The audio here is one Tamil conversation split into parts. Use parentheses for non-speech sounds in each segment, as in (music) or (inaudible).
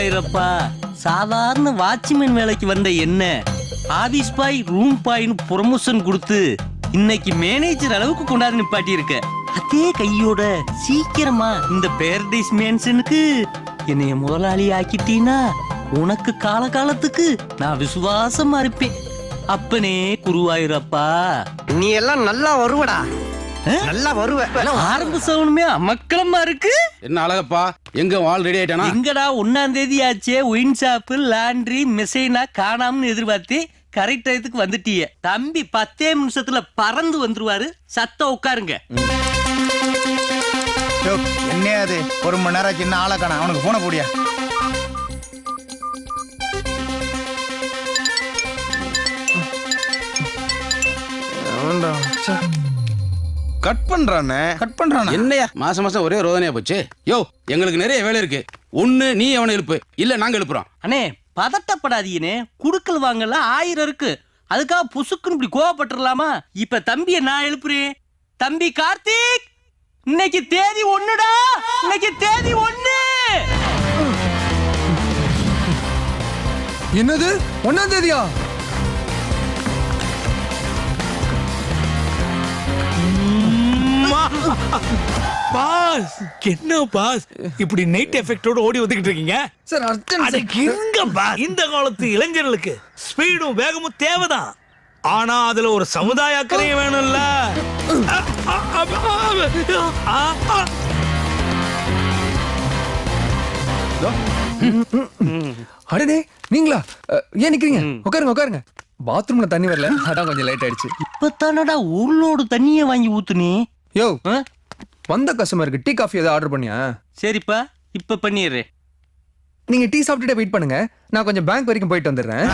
ஆயிரப்பா. சாதாரண வாட்ச்மேன் வேலைக்கு வந்த என்ன? ஆபீஸ் பாய் ரூம் பாய்னு ப்ரொமோஷன் கொடுத்து இன்னைக்கு மேனேஜர் அளவுக்கு கொண்டாந்து நிப்பாட்டி இருக்க அதே கையோட சீக்கிரமா இந்த பேரடைஸ் மேன்சனுக்கு என்னைய முதலாளி ஆக்கிட்டீனா உனக்கு காலகாலத்துக்கு நான் விசுவாசமா இருப்பேன். அப்பனே குருவாயிரப்பா. நீ எல்லாம் நல்லா வருவடா. நல்லா வருவ. ஆரம்ப சவுனுமே அமக்கலமா இருக்கு. என்ன அழகப்பா? எங்க வால் ரெடி ஆயிட்டானா? எங்கடா ஒன்னாம் தேதி ஆச்சே ஒயின் ஷாப்பு லாண்ட்ரி மெசைனா காணாமனு எதிர்பார்த்து கரெக்ட் டயத்துக்கு வந்துட்டிய. தம்பி பத்தே நிமிஷத்துல பறந்து வந்துருவாரு. சத்தம் உட்காருங்க. யோ, என்னையா அது ஒரு மணி நேரம் ஆச்சு இன்னும் ஆளை காணோம். அவனுக்கு போன போடியா? கட் பண்றானே? கட் பண்றானா? என்னையா? மாசம் மாசம் ஒரே ரோதனையா போச்சு? யோ எங்களுக்கு நிறைய வேலை இருக்கு. ஒண்ணு நீ அவனை எழுப்பு? இல்ல நாங்க எழுப்புறோம். அண்ணே பதட்டப்படாதீங்கனே குடுக்கல் வாங்கல ஆயிரம் இருக்கு. அதுக்காக புசுக்குன்னு இப்படி கோவப்பட்டுறலாமா? இப்ப தம்பிய நான் எழுப்புறேன். தம்பி கார்த்திக் இன்னைக்கு தேதி ஒண்ணுடா. இன்னைக்கு தேதி ஒண்ணு. என்னது? ஒன்னாம் தேதியா? பாஸ் என்ன பாஸ்? இப்படி நைட் எஃபெக்டோட ஓடி வந்துகிட்டு இருக்கீங்க? சார் அர்ஜென்ட் அது இருங்க பாஸ். இந்த காலத்து இளைஞர்களுக்கு ஸ்பீடும் வேகமும் தேவைதான். ஆனா அதுல ஒரு சமுதாய அக்கறையும் வேணும்ல. அடடே நீங்களா? ஏன் நிக்கிறீங்க? உட்காருங்க உட்காருங்க. பாத்ரூம்ல தண்ணி வரல. அதான் கொஞ்சம் லேட் ஆயிடுச்சு. இப்பத்தானடா உருளோடு தண்ணிய வாங்கி ஊத்துனே. யோ ஆ? வந்த கஸ்டமருக்கு டீ காஃபி ஏதாவது ஆர்டர் பண்ணியா? சரிப்பா இப்ப பண்ணிடுறேன். நீங்க டீ சாப்பிட்டுட்டே வெயிட் பண்ணுங்க. நான் கொஞ்சம் பேங்க் வரைக்கும் போயிட்டு வந்துடுறேன்.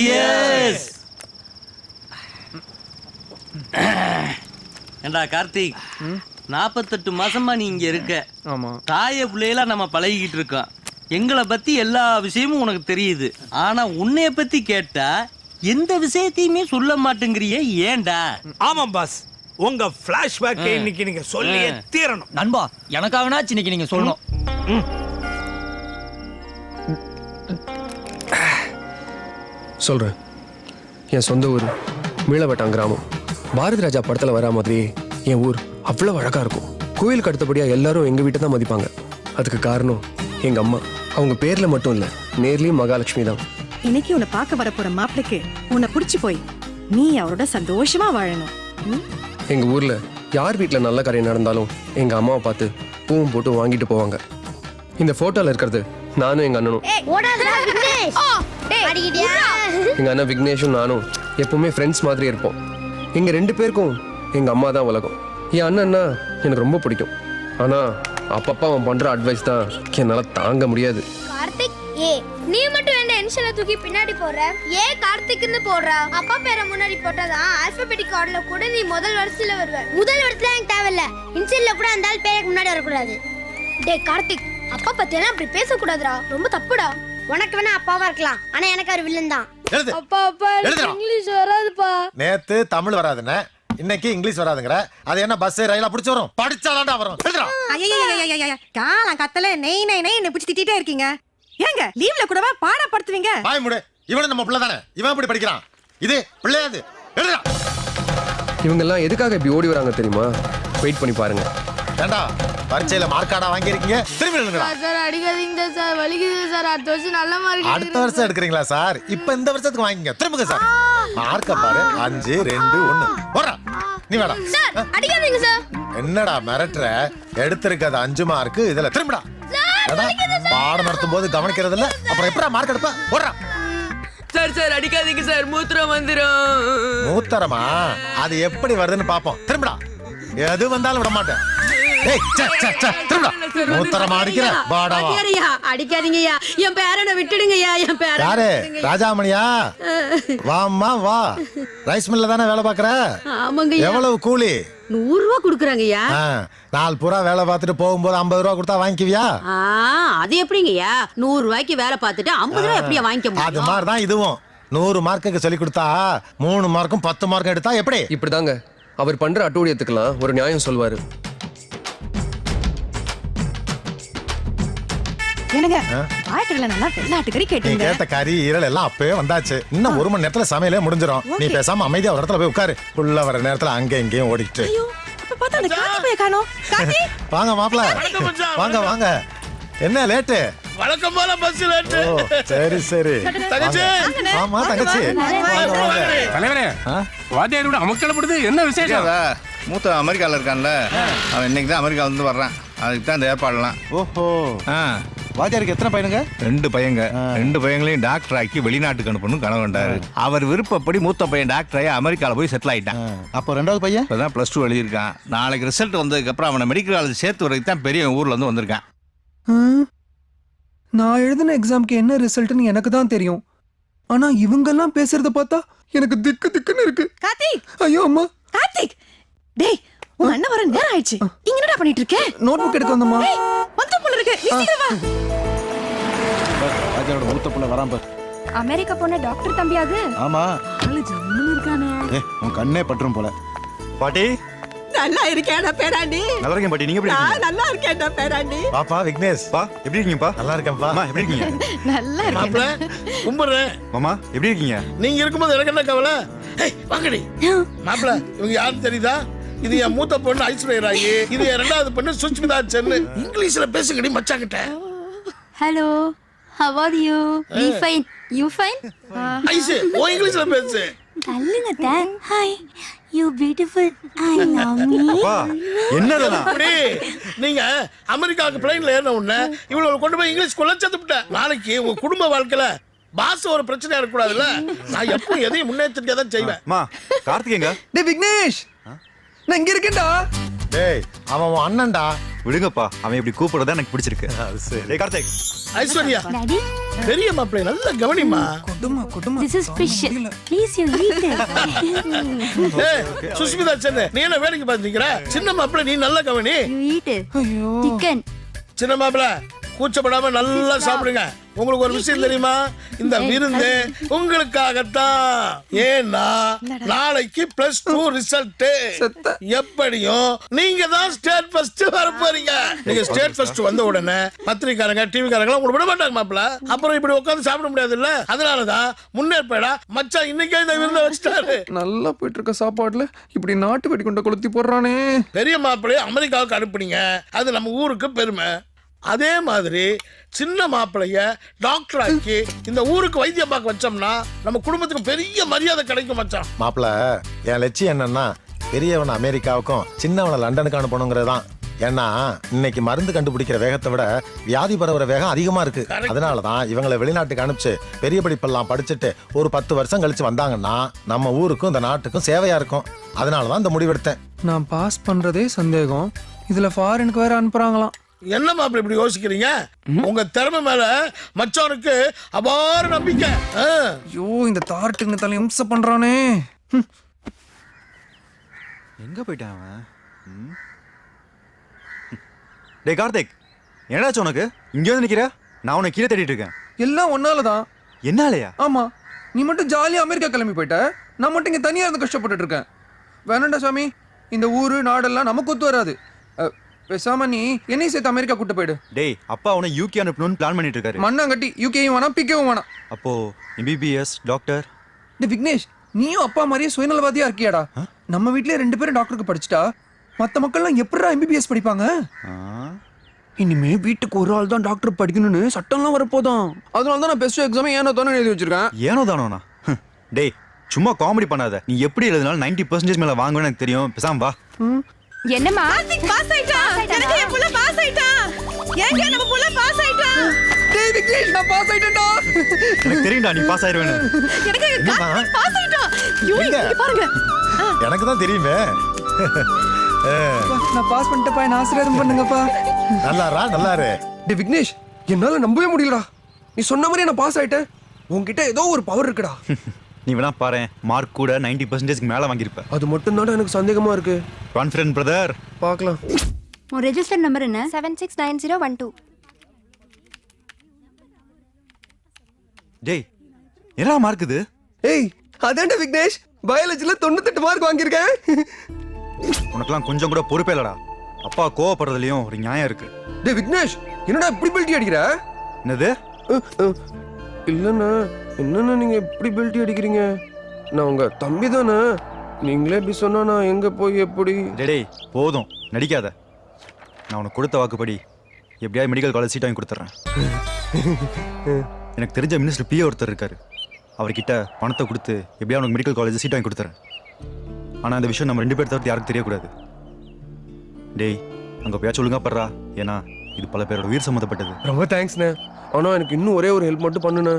Cheers! ஏண்டா கார்த்திக்? நாற்பத்தெட்டு மாசமா நீ இங்க இருக்க. ஆமா. தாய பிள்ளையெல்லாம் நம்ம பழகிக்கிட்டு இருக்கோம். எங்களை பத்தி எல்லா விஷயமும் உனக்கு தெரியுது. ஆனா உன்னைய பத்தி கேட்டா எந்த விஷயத்தையுமே சொல்ல மாட்டேங்கிறியே ஏன்டா? ஆமாம் பாஸ். உங்க பிளாஷ்பேக் இன்னைக்கு நீங்க சொல்லியே தீரணும். நண்பா எனக்காகனாச்சு இன்னைக்கு நீங்க சொல்லணும். சொல்கிறேன் என் சொந்த ஊர் மீளவட்டம் கிராமம். பாரதி ராஜா படத்தில் வரா மாதிரி என் ஊர் அவ்வளோ அழகாக இருக்கும். கோயிலுக்கு அடுத்தபடியாக எல்லாரும் எங்கள் வீட்டை தான் மதிப்பாங்க. அதுக்கு காரணம் எங்கள் அம்மா. அவங்க பேரில் மட்டும் இல்லை நேர்லேயும் மகாலட்சுமி தான். இன்னைக்கு உன்னை பார்க்க வரப்போற மாப்பிளைக்கு உன்னை புடிச்சு போய். நீ அவரோட சந்தோஷமா வாழணும்? எங்கள் ஊரில் யார் வீட்டில் நல்ல காரியம் நடந்தாலும் எங்கள் அம்மாவை பார்த்து பூவும் போட்டு வாங்கிட்டு போவாங்க. இந்த ஃபோட்டோவில் இருக்கிறது நானும் எங்கள் அண்ணனும். எங்கள் அண்ணன் விக்னேஷும் நானும் எப்பவுமே ஃப்ரெண்ட்ஸ் மாதிரி இருப்போம். எங்கள் ரெண்டு பேருக்கும் எங்கள் அம்மா தான் உலகம். என் அண்ணன்னா எனக்கு ரொம்ப பிடிக்கும். ஆனால் அப்பப்போ அவன் பண்ணுற அட்வைஸ் தான் என்னால் தாங்க முடியாது. கார்த்திக் ஏ நீ மட்டும் என்ன இனிஷியலை தூக்கி பின்னாடி போடுற ஏ கார்த்திக்னு போடுறா. அப்பா பேரை முன்னாடி போட்டாதான் ஆல்பபெட்டிக் ஆர்டர்ல கூட நீ முதல் வரிசையில வருவ. முதல் வரிசையில எனக்கு தேவையில்ல. இனிஷியல்ல கூட அந்த ஆள் பேருக்கு முன்னாடி வரக்கூடாது. டேய் கார்த்திக் அப்பா பத்தியெல்லாம் அப்படி பேசக்கூடாதுடா. ரொம்ப தப்புடா. உனக்கு வேணா அப்பாவா இருக்கலாம். ஆனா எனக்கு அவர் வில்லன் தான். எழுது. அப்பா அப்பா எழுதுடா. இங்கிலீஷ் வராதுப்பா. நேத்து தமிழ் வராதுன்னு இன்னைக்கு இங்கிலீஷ் வராதுங்கிற. அது என்ன பஸ் ரயிலா பிடிச்சு வரும்? படிச்சாலாண்டா வரும் எழுதுடா ஐயையையையையைய, காலம் கத்தல நெய் நெய் நெய் என்ன பிடிச்சி திட்டிட்டே இருக்கீங்க ஏங்க லீவ்ல கூடவா பாடப்படுத்துவீங்க வாய் முடு இவனும் நம்ம பிள்ளை தானே இவன் இப்படி படிக்கிறான். இது பிள்ளையாது எழுதுடா இவங்கெல்லாம் எதுக்காக இப்படி ஓடி வராங்க தெரியுமா? வெயிட் பண்ணி பாருங்க. ஏண்டா? பரீட்சையில மார்க்காடா வாங்கியிருக்கீங்க. திரும்பி சார் அடிக்காதீங்க சார் வலிக்குது சார். அடுத்த வருஷம் நல்ல மார்க் அடுத்த வருஷம் எடுக்கிறீங்களா சார்? இப்ப இந்த வருஷத்துக்கு வாங்கிங்க. திரும்புங்க சார். மார்க்க பாரு. அஞ்சு ரெண்டு ஒண்ணு. போடுறா நீ வேடா. சார் அடிக்காதீங்க சார். என்னடா மிரட்டுற? எடுத்திருக்கிறது அஞ்சு மார்க்கு இதுல திரும்புடா. பாடம் நடத்தும் போது கவனிக்கிறது இல்ல. அப்புறம் எப்படா மார்க் எடுப்ப? போடுறா சார் சார் அடிக்காதீங்க சார். மூத்திரம் வந்துரும் மூத்தரமா? அது எப்படி வருதுன்னு பாப்போம். திரும்புடா. எது வந்தாலும் விட மாட்டேன் அடிக்காதீங்கய்யா. என் பேரனை விட்டுடுங்கய்யா என் பேரனை யாரு? ராஜாமணியா? வாம்மா வா. ரைஸ் மில்ல தானே வேலை பாக்குற ஆமாங்கய்யா. எவ்வளவு கூலி? நூறு ரூபா குடுக்குறாங்கய்யா நாலு பூரா வேலை பார்த்துட்டு போகும்போது ஐம்பது ரூபா கொடுத்தா வாங்கிக்குவியா? ஆ அது எப்படிங்கய்யா? நூறு ரூபாய்க்கு வேலை பார்த்துட்டு ஐம்பது ரூபாய் எப்படியா வாங்கிக்க அது மாதிரி தான் இதுவும். நூறு மார்க்குக்கு சொல்லி கொடுத்தா மூணு மார்க்கும் பத்து மார்க்கும் எடுத்தா எப்படி? இப்படிதாங்க. அவர் பண்ற அட்டூழியத்துக்கெல்லாம் ஒரு நியாயம் சொல்வாரு. என்னங்க? ஆட்டுல நல்லா வெள்ளாட்டுக்கறி நீ கேட்டீங்க கேட்ட கறி ஈரல் எல்லாம் அப்பவே வந்தாச்சு. இன்னும் ஒரு மணி நேரத்துல சமையலே முடிஞ்சிடும் நீ பேசாம அமைதியா ஒரு இடத்துல போய் உட்காரு. உள்ள வர நேரத்துல அங்க இங்கேயும் ஓடிட்டு (laughs) வாங்க மாப்பிள. வாங்க வாங்க. என்ன லேட்டு? வழக்கம் போல பஸ் லேட்டு. ஓ சரி சரி. தங்கச்சி. வாங்க. ஆமா தங்கச்சி. தலைவரே வாத்தியாரோட அமக்கலப்படுது. என்ன விசேஷம்? மூத்த அமெரிக்கால இருக்கான்ல. அவன் இன்னைக்கு தான் அமெரிக்கா வந்து வர்றான். அதுக்கு தான் இந்த ஏற்பாடுலாம். ஓஹோ. ஆ. வாத்தியாருக்கு எத்தனை பையனுங்க? ரெண்டு பையங்க. ரெண்டு பையங்களையும் டாக்டர் ஆக்கி வெளிநாட்டுக்கு அனுப்பணும் கனவு கண்டாரு. அவர் விருப்பப்படி மூத்த பையன் டாக்டர் ஆகி அமெரிக்கால போய் செட்டில் ஆயிட்டான். அப்போ ரெண்டாவது பையன்? இப்பதான் ப்ளஸ் டூ எழுதியிருக்கான். நாளைக்கு ரிசல்ட் வந்ததுக்கு அப்புறம் அவனை மெடிக்கல் காலேஜ் சேர்த்து வரைக்கும் தான் பெரிய ஊர்ல இருந்து வந்திருக்கான். நான் எழுதின எக்ஸாம்க்கு என்ன ரிசல்ட்னு எனக்கு தான் தெரியும். ஆனா இவங்கெல்லாம் பேசுறத பார்த்தா எனக்கு திக்கு திக்குன்னு இருக்கு. கார்த்திக்! ஐயோ அம்மா. கார்த்திக்! டேய் உன் அண்ணன் வர நேரம் ஆயிடுச்சு. இங்க என்னடா பண்ணிட்டு இருக்க? நோட் புக் எடுக்க வந்தம்மா வந்து போல இருக்கு. நீ சீக்கிரம் வா. வாத்தியாரோட மூத்த பிள்ளை வரான் பார். அமெரிக்கா போன டாக்டர் தம்பி அது? ஆமா. ஆளு ஜம்முன்னு இருக்கானே. உன் கண்ணே பற்றும் போல. பாட்டி. நல்லா இருக்கேடா பேராண்டி. நல்லா இருக்கேன் பாட்டி. நீங்க எப்படி இருக்கீங்க? நல்லா இருக்கேன்டா பேராண்டி. பாப்பா விக்னேஷ். பா எப்படி இருக்கீங்கப்பா நல்லா இருக்கேன்ப்பா அம்மா எப்படி இருக்கீங்க? நல்லா மாப்பிள கும்பிடுறேன். மாமா எப்படி இருக்கீங்க? நீங்க இருக்கும்போது எனக்கு என்ன கவலை? ஏய் வாங்கடி. மாப்பிள இவங்க யாரும் தெரியுதா? இது என் மூத்த பொண்ணு ஐஸ்வர்யா ராயி. இது என் ரெண்டாவது பொண்ணு சுஷ்மிதா சென்னு. இங்கிலீஷ்ல பேசுங்கடி மச்சாங்கிட்ட. Hello how are you we fine you fine ice ஓ இங்கிலீஷ்ல பேசு. தள்ளுங்க தான் hi you beautiful I love me அப்படி நீங்க அமெரிக்காவுக்கு பிளைன்ல ஏறின உடனே இவ்வளவு கொண்டு போய் இங்கிலீஷ் குள்ள சேர்த்துட்டேன் நாளைக்கு உங்க குடும்ப வாழ்க்கையில பாஸ் ஒரு பிரச்சனையா இருக்கக்கூடாதுல்ல? நான் எப்பவும் எதையும் முன்னெச்சரிக்கையா தான் செய்வேன். அம்மா கார்த்திகேங்க டேய் விக்னேஷ்! நான் இங்க இருக்கேன்டா. டேய் அவன் உன் அண்ணன்டா. விடுங்கப்பா அவன் இப்படி கூப்பிடுறதா எனக்கு பிடிச்சிருக்கு. அது சரி. டேய் கார்த்திக். ஐஸ்வர்யா டாடி? பெரிய மாப்பிள்ளை நல்ல கவனிமா கொடுமா கொடுமா. This is fish please you eat ஏய், சுஷ்மிதா சென்னு நீ என்ன வேலைக்கு பாத்துக்கிற சின்ன மாப்பிள்ளை நீ நல்ல கவனி. யூ ஈட் ஐயோ. சிக்கன் சின்ன மாப்பிள்ளை கூச்சப்படாம நல்லா சாப்பிடுங்க. உங்களுக்கு ஒரு விஷயம் தெரியுமா? இந்த விருந்து உங்களுக்காகத்தான். ஏன்னா நாளைக்கு பிளஸ் டூ ரிசல்ட். எப்படியும் நீங்க தான் ஸ்டேட் ஃபர்ஸ்ட் வர போறீங்க நீங்க ஸ்டேட் ஃபர்ஸ்ட் வந்த உடனே பத்திரிக்காரங்க டிவிக்காரங்க உங்களுக்கு விட மாட்டாங்க மாப்பிள அப்புறம் இப்படி உட்கார்ந்து சாப்பிட முடியாது இல்ல அதனாலதான் முன்னேற்பேடா மச்சான் இன்னைக்கே இந்த விருந்தை வச்சுட்டாரு. நல்லா போயிட்டு இருக்க சாப்பாடுல இப்படி நாட்டு வெடி கொண்ட கொளுத்தி போடுறானே. பெரிய மாப்பிள்ளைய அமெரிக்காவுக்கு அனுப்புனீங்க. அது நம்ம ஊருக்கு பெருமை. அதே மாதிரி சின்ன மாப்பிளைய டாக்டர் ஆக்கி இந்த ஊருக்கு வைத்தியம் பார்க்க வச்சோம்னா நம்ம குடும்பத்துக்கு பெரிய மரியாதை கிடைக்கும் மச்சான். மாப்பிள என் லட்சியம் என்னன்னா பெரியவனை அமெரிக்காவுக்கும் சின்னவனை லண்டனுக்கு அனுப்பணுங்கிறதான் ஏன்னா இன்னைக்கு மருந்து கண்டுபிடிக்கிற வேகத்தை விட வியாதி பரவுற வேகம் அதிகமா இருக்கு. அதனாலதான் இவங்களை வெளிநாட்டுக்கு அனுப்பிச்சு பெரிய படிப்பெல்லாம் படிச்சுட்டு ஒரு பத்து வருஷம் கழிச்சு வந்தாங்கன்னா நம்ம ஊருக்கும் இந்த நாட்டுக்கும் சேவையா இருக்கும். அதனாலதான் இந்த முடிவெடுத்தேன். நான் பாஸ் பண்றதே சந்தேகம். இதுல ஃபாரினுக்கு வேற அனுப்புறாங்களாம். என்ன மாப்பிள்ளை இப்படி யோசிக்கிறீங்க? உங்க திறமை மேல மச்சானுக்கு அபார நம்பிக்கை. ஆ. ஐயோ இந்த தார்ட்டுங்க தலை இம்சம் பண்றானே. ஹம். எங்க போயிட்டான் அவன்? டேய் கார்த்திக் என்னடாச்சு உனக்கு? இங்க வந்து நிக்கிற? நான் உனக்கு கீழே தேடிட்டு இருக்கேன். எல்லாம் ஒன்னாலதான் என்னாலயா? ஆமா. நீ மட்டும் ஜாலியா அமெரிக்கா கிளம்பி போயிட்ட? நான் மட்டும் இங்க தனியா இருந்து கஷ்டப்பட்டுட்டு இருக்கேன். வேணாண்டா சாமி இந்த ஊரு நாடெல்லாம் நமக்கு ஒத்து வராது. பேசாம நீ என்னையும் சேர்த்து அமெரிக்கா கூட்டு போயிடு. டேய் அப்பா உன யூகே அனுப்பணும்னு பிளான் பண்ணிட்டு இருக்காரு மண்ணாங்கட்டி யூகேயும் வேணாம் பிக்கவும் வேணாம். அப்போ எம்பிபிஎஸ் டாக்டர் டேய் விக்னேஷ் நீயும் அப்பா மாதிரியே சுயநலவாதியா இருக்கியாடா? நம்ம வீட்லயே ரெண்டு பேரும் டாக்டருக்கு படிச்சுட்டா மத்த மக்கள்லாம் எப்படிடா எம்பிபிஎஸ் படிப்பாங்க? இனிமே வீட்டுக்கு ஒரு ஆள் தான் டாக்டர் படிக்கணும்னு சட்டம்லாம் வரப்போதான். அதனால தான் நான் பெஸ்ட் எக்ஸாம் ஏனோ தானே எழுதி வச்சிருக்கேன். ஏனோ தானோண்ணா. டேய் சும்மா காமெடி பண்ணாத. நீ எப்படி எழுதினாலும் நைன்டி பர்சன்டேஜ் மேல வாங்குவேன்னு எனக்கு தெரியும். பேசாம வா. என்னம்மா? கார்த்திக் பாஸ் ஆயிட்டான் எனக்கு என் புள்ள பாஸ் ஆயிட்டான் ஏங்க நம்ம புள்ள பாஸ் ஆயிட்டான் டேய் விக்னேஷ் நான் பாஸ் ஆயிட்டேன்டா எனக்கு தெரியும்டா நீ பாஸ் ஆயிருவேன்னு எனக்கு கார்த்திக் பாஸ் ஆயிட்டான் ஐயோ? இங்க பாருங்க. எனக்கு தான் தெரியுமே. நான் பாஸ் பண்ணிட்டப்பா என்ன ஆசீர்வாதம் பண்ணுங்கப்பா. நல்லாரா நல்லாரு. டே விக்னேஷ் என்னால நம்பவே முடியலடா. நீ சொன்ன மாதிரியே நான் பாஸ் ஆயிட்டேன் உன்கிட்ட ஏதோ ஒரு பவர் இருக்குடா. நீ வேணா பாரு மார்க் கூட நைன்டி பர்சன்டேஜ்க்கு மேல வாங்கியிருப்ப. அது மட்டும் எனக்கு சந்தேகமா இருக்கு. கான்ஃபிடன்ட் பிரதர் பார்க்கலாம் உன் ரெஜிஸ்டர் நம்பர் என்ன? Seven six nine zero one two டேய் என்ன மார்க் இது? ஏய் அதான்டா விக்னேஷ். பயாலஜில தொண்ணூத்தெட்டு மார்க் வாங்கியிருக்கேன். உனக்கெல்லாம் கொஞ்சம் கூட பொறுப்பே இல்லடா. அப்பா கோவப்படுறதுலயும் ஒரு நியாயம் இருக்கு. டே விக்னேஷ் என்னடா இப்படி பெல்ட்டி அடிக்கிற? என்னது. இல்லைண்ணா என்னண்ணா நீங்கள் எப்படி பெல்ட்டி அடிக்கிறீங்க? நான் உங்கள் தம்பி தானே நீங்களே இப்படி சொன்னா நான் எங்க போய் எப்படி? டேய், டேய் போதும். நடிக்காத. நான் உனக்கு கொடுத்த வாக்குப்படி எப்படியாவது மெடிக்கல் காலேஜ் சீட் வாங்கி கொடுத்துட்றேன். எனக்கு தெரிஞ்ச மினிஸ்டர் பிஏ ஒருத்தர் இருக்காரு. அவர்கிட்ட பணத்தை கொடுத்து எப்படியா உனக்கு மெடிக்கல் காலேஜ் சீட் வாங்கி கொடுத்துறேன் ஆனால் அந்த விஷயம் நம்ம ரெண்டு பேர் தவிர்த்து யாருக்கும் தெரியக்கூடாது. டேய் அங்கே போயாச்சும் ஒழுங்கா படுறா. ஏன்னா இது பல பேரோட உயிர் சம்மந்தப்பட்டது. ரொம்ப தேங்க்ஸ்ண்ணே ஆனா எனக்கு இன்னும் ஒரே ஒரு ஹெல்ப் மட்டும் பண்ணுண்ணே.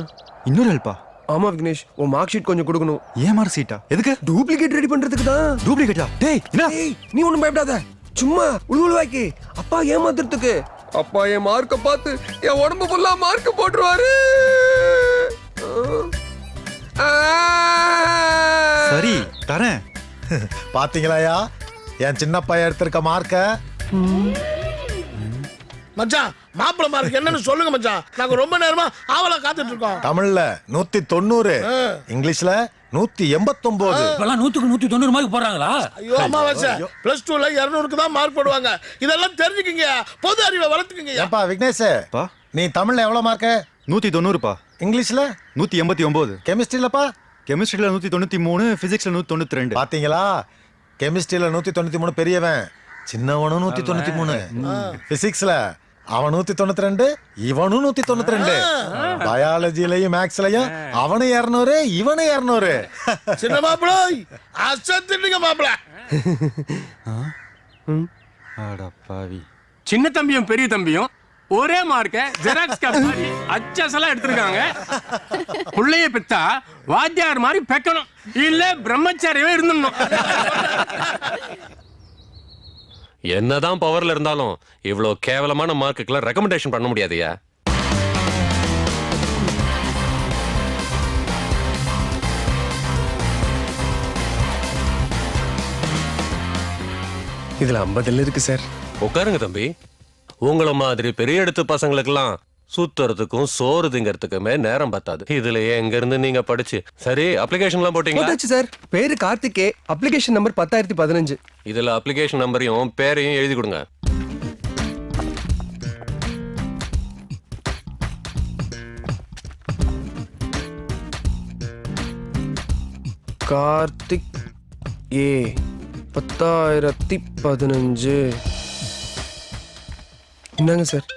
இன்னொரு ஹெல்ப்பா ஆமா விக்னேஷ். உன் மார்க் ஷீட் கொஞ்சம் கொடுக்கணும். ஏன் மார்க் சீட்டா எதுக்கு? டூப்ளிகேட் ரெடி பண்றதுக்கு தான். டூப்ளிகேட்டா டேய் என்ன? ஏய் நீ ஒண்ணும் பயப்படாத. சும்மா உழுவுழுவாக்கி அப்பா ஏமாத்துறதுக்கு. அப்பா என் மார்க்க பார்த்து என் உடம்பு ஃபுல்லா மார்க் போட்டுருவாரு. சரி தரேன். (laughs) பாத்தீங்களாயா? என் சின்ன பையன் எடுத்திருக்க மார்க்க மச்சான் மாப்பிள மார்க் என்னன்னு சொல்லுங்க மச்சான். நாங்க ரொம்ப நேரமா ஆவலா காத்துட்டு இருக்கோம். தமிழ்ல நூத்தி தொண்ணூறு இங்கிலீஷ்ல நூத்தி எண்பத்தொன்பது இப்பெல்லாம் நூத்துக்கு நூத்தி தொண்ணூறு மார்க் போடுறாங்களா? ஐயோ அமாவாசை. பிளஸ் டூல இருநூறுக்கு தான் மார்க் போடுவாங்க. இதெல்லாம் தெரிஞ்சுக்கிங்க. பொது அறிவை வளர்த்துக்குங்க. ஏப்பா விக்னேஷ்? பா. நீ தமிழ்ல எவ்வளவு மார்க்க நூற்றி தொண்ணூறுப்பா. இங்கிலீஷ்ல? நூற்றி எண்பத்தி ஒம்பது கெமிஸ்ட்ரியிலப்பா? கெமிஸ்ட்ரியில் நூற்றி தொண்ணூற்றி மூணு ஃபிசிக்ஸில் நூற்றி தொண்ணூற்றி ரெண்டு. பாத்தீங்களா? கெமிஸ்ட்ரியில நூத்தி தொண்ணூத்தி மூணு பெரியவன். சின்னவனும் நூத்தி தொண்ணூத்தி மூணு. பிசிக்ஸ்ல அவன் நூத்தி தொண்ணூத்தி ரெண்டு இவனும் நூத்தி தொண்ணூத்தி ரெண்டு. பயாலஜிலையும் மேக்ஸ்லயும் அவனு இருநூறு இவனு இருநூறு. சின்ன மாப்பிள அசத்துட்டுங்க மாப்பிள. ஆடா பாவி. சின்ன தம்பியும் பெரிய தம்பியும் ஒரே மார்க்க ஜெராக்ஸ் காப்பி மாதிரி அச்சசலா எடுத்திருக்காங்க. புள்ளைய பெத்தா வாத்தியார் மாதிரி பெக்கணும். இல்ல பிரம்மச்சாரியவே இருந்துடணும். என்னதான் பவர்ல இருந்தாலும் இவ்வளோ கேவலமான மார்க்குக்கெல்லாம் ரெக்கமெண்டேஷன் பண்ண முடியாதுயா? இதுல ஐம்பதுல இருக்கு சார். உட்காருங்க தம்பி. உங்களை மாதிரி பெரிய இடத்து பசங்களுக்கெல்லாம் சுத்துறதுக்கும் சோறு திங்கறதுக்குமே நேரம் பத்தாது. இதுல எங்க இருந்து நீங்க படிச்சு சரி அப்ளிகேஷன்லாம் போட்டீங்களா? போட்டாச்சு சார். பேரு கார்த்திகே அப்ளிகேஷன் நம்பர் பத்தாயிரத்தி பதினஞ்சு. இதுல அப்ளிகேஷன் நம்பரையும் பேரையும் எழுதி கொடுங்க. கார்த்திக் ஏ பத்தாயிரத்தி பதினஞ்சு. என்னங்க சார்?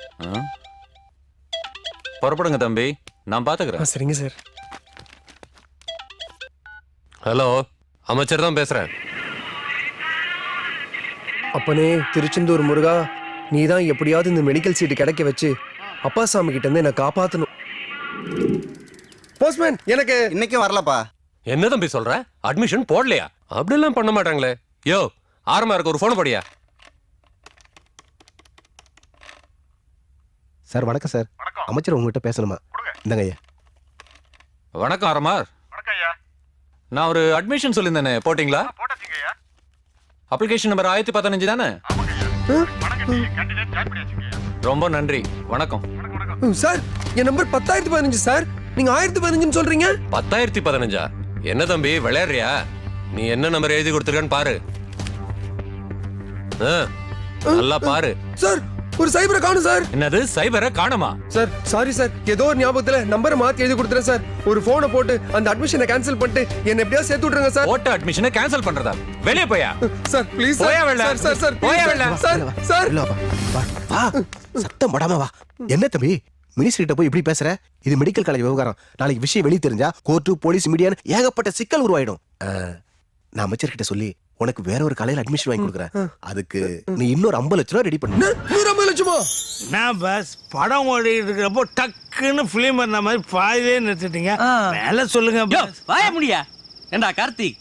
புறப்படுங்க தம்பி. நான் ஆ பாத்துக்கிறேன் சரிங்க சார். ஹலோ அமைச்சர் தான் பேசுறேன். அப்பனே திருச்செந்தூர் முருகா நீ தான் எப்படியாவது இந்த மெடிக்கல் சீட்டு கிடைக்க வச்சு அப்பா சாமி கிட்ட இருந்து என்னை காப்பாத்தணும். போஸ்ட்மேன் எனக்கு இன்னைக்கும் வரலப்பா. என்ன தம்பி சொல்ற? அட்மிஷன் போடலையா? அப்படிலாம் பண்ண மாட்டாங்களே. யோ ஆரம்பா இருக்க ஒரு போன் படியா? சார் வணக்கம் சார். அமைச்சர் உங்ககிட்ட பேசணுமா? இந்தாங்க ஐயா. வணக்கம் ஆரமார். நான் ஒரு அட்மிஷன் சொல்லியிருந்தேனே போட்டிங்களா? அப்ளிகேஷன் நம்பர் ஆயிரத்தி பதினஞ்சு தானே? ரொம்ப நன்றி. வணக்கம். சார் என் நம்பர் பத்தாயிரத்தி பதினஞ்சு சார். நீங்க ஆயிரத்தி பதினஞ்சுன்னு சொல்றீங்க? பத்தாயிரத்தி பதினஞ்சா? என்ன தம்பி விளையாடுறியா? நீ என்ன நம்பர் எழுதி கொடுத்துருக்கன்னு பாரு. நல்லா பாரு. சார் ஒரு சைபரை காணும் சார். என்னது? சைபரை காணுமா? Sir sorry sir. ஏதோ ஒரு ஞாபகத்துல நம்பரை மாத்தி எழுதி கொடுத்துறேன் சார். ஒரு போனை போட்டு அந்த அட்மிஷனை கேன்சல் பண்ணிட்டு என்ன எப்படியாவது சேர்த்து விட்டுருங்க சார். ஓட்ட அட்மிஷனை கேன்சல் பண்றதா? வெளியே போயா? சார் ப்ளீஸ் போயா சார் வெளில. Sir sir. சார் போயா வெளில. சார். சார் வா. சத்தம் போடாம வா. என்ன தம்பி? மினிஸ்டர்கிட்ட போய் இப்படி பேசுற? இது மெடிக்கல் காலேஜ் விவகாரம். நாளைக்கு விஷயம் வெளியே தெரிஞ்சா கோர்ட்டு போலீஸ் மீடியான்னு ஏகப்பட்ட சிக்கல் உருவாயிடும். நான் அமைச்சர்கிட்ட சொல்லி உனக்கு வேற ஒரு காலையில அட்மிஷன் வாங்கி கொடுக்குறேன். அதுக்கு நீ இன்னொரு ஐம்பது லட்ச ரூபா ரெடி பண்ணு. ஐம்பது லட்சமா? நான் பஸ் படம் ஓடிட்டு இருக்கிறப்போ டக்குன்னு பிலிம் பண்ண மாதிரி பாதிலே நிறுத்திட்டீங்க. மேல சொல்லுங்க வாய முடியா? ஏண்டா கார்த்திக்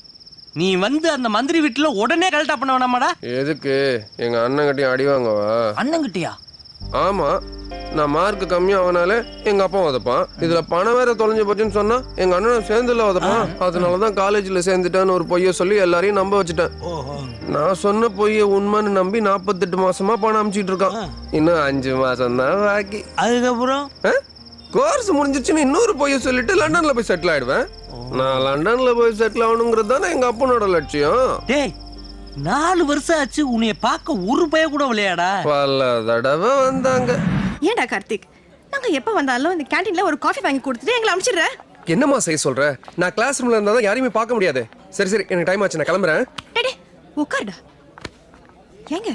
நீ வந்து அந்த மந்திரி வீட்டுல உடனே கலெக்டா பண்ண வேணாமாடா? எதுக்கு? எங்க அண்ணன் கட்டியும் அடி வாங்கவா? அண்ணங்கிட்டியா ஆமா நான் மார்க் கம்மியா ஆனாலே எங்க அப்பா உதப்பான். இதுல பணம் வேற தொலைஞ்சு போச்சுன்னு சொன்னா எங்க அண்ணன் சேர்ந்துல உதப்பான். அதனாலதான் காலேஜ்ல சேர்ந்துட்டேன்னு ஒரு பொய்ய சொல்லி எல்லாரையும் நம்ப வச்சுட்டேன். நான் சொன்ன பொய்ய உண்மைன்னு நம்பி நாற்பத்தெட்டு மாசமா பணம் அனுப்பிச்சிட்டு இருக்கான் இன்னும் அஞ்சு மாசம் தான் பாக்கி. அதுக்கப்புறம்? கோர்ஸ் முடிஞ்சிச்சுன்னு இன்னொரு பொய்ய சொல்லிட்டு லண்டன்ல போய் செட்டில் ஆயிடுவேன். நான் லண்டன்ல போய் செட்டில் ஆகணுங்கிறது தானே எங்க அப்பனோட லட்சியம். நாலு வருஷம் ஆச்சு உன்னைய பார்க்க ஒரு பய கூட விளையாடா. பல தடவை வந்தாங்க. ஏன்டா கார்த்திக்? நாங்க எப்ப வந்தாலும் இந்த கேண்டீன்ல ஒரு காஃபி வாங்கி கொடுத்துட்டு எங்களை அனுப்பிச்சிடுற? என்னம்மா செய்ய சொல்ற? நான் கிளாஸ் ரூம்ல இருந்தா தான் யாரையுமே பார்க்க முடியாது. சரி சரி எனக்கு டைம் ஆச்சு நான் கிளம்புறேன். டேய் டேய், உட்காருடா ஏங்க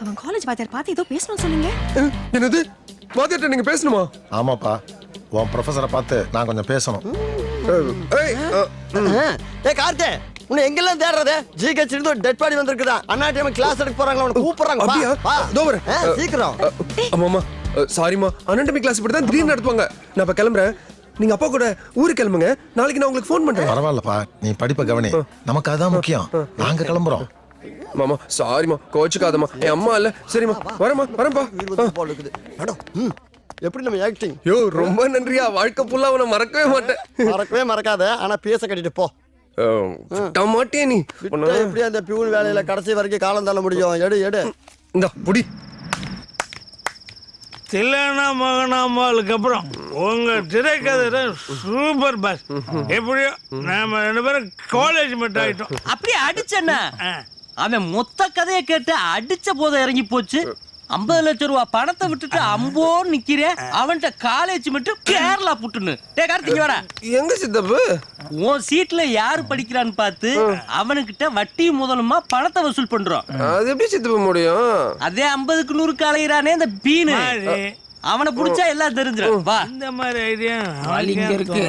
அவன் காலேஜ் வாத்தியார் பார்த்து ஏதோ பேசணும்னு சொன்னீங்க. அஹ், என்னது? வாத்தியார்ட்ட நீங்க பேசணுமா? ஆமாப்பா உன் ப்ரொஃபஸரை பார்த்து நான் கொஞ்சம் பேசணும். ஏய், ஏ கார்த்தே உன்னை எங்கெல்லாம் தேடுறது? ஜிஹெச் இருந்து ஒரு டெட் பாடி வந்திருக்குதா? அண்ணா டைம் கிளாஸ் எடுக்க போறாங்க உனக்கு கூப்பிடுறாங்க அப்படியா. இதோ வரேன். சீக்கிரம். ஆமாம்மா சாரிம்மா அனண்டமி கிளாஸ் இப்படி தான் திடீர்னு நடத்துவாங்க. நான் இப்ப கிளம்புறேன். நீங்க அப்பா கூட ஊருக்கு கிளம்புங்க. நாளைக்கு நான் உங்களுக்கு ஃபோன் பண்றேன். பரவாயில்லப்பா. நீ படிப்பை கவனி. நமக்கு அதான் முக்கியம். நாங்க கிளம்புறோம். மாமா சாரிம்மா கோச்சுக்காதம்மா. என் அம்மா இல்ல. சரிம்மா. வரேம்மா ம். எப்படி நம்ம ஆக்டிங் யோ ரொம்ப நன்றியா. வாழ்க்கை ஃபுல்லா அவனை மறக்கவே மாட்டேன். மறக்கவே மறக்காத. ஆனா பேச கட்டிட்டு போ. அஹ், விட்ட மாட்டியே நீ. எப்படி அந்த பியூன் வேலையில கடைசி வரைக்கும் காலம் தள்ள முடியும்? எடு எடு. இந்த புடி. தில்லானா மகனாமாலுக்கு அப்புறம் உங்க திரைக்கதை சூப்பர் பாஸ் எப்படியோ நாம ரெண்டு பேரும் காலேஜ் மட்டும் ஆயிட்டோம். அப்படியே அடிச்சண்ணா அவன் மொத்த கதையை கேட்டு அடிச்ச போத இறங்கி போச்சு. ஐம்பது லட்சம் ரூபா பணத்தை விட்டுட்டு அம்போ நிக்கிறேன் அவன்கிட்ட காலேஜ் மட்டும் கேரளா புட்டுன்னு. டே கார்த்திக் வாடா. எங்க சித்தப்பு? உன் சீட்ல யாரு படிக்கிறான்னு பார்த்து அவனுக்கிட்ட வட்டி முதலுமா பணத்தை வசூல் பண்றோம். அது எப்படி சித்தப்பு முடியும்? அதே ஐம்பதுக்கு நூறுக்கு அலையிறானே இந்த பீனு. அவனை புடிச்சா எல்லாம் தெரிஞ்சிடும். வா. இந்த மாதிரி ஐடியா இருக்கு.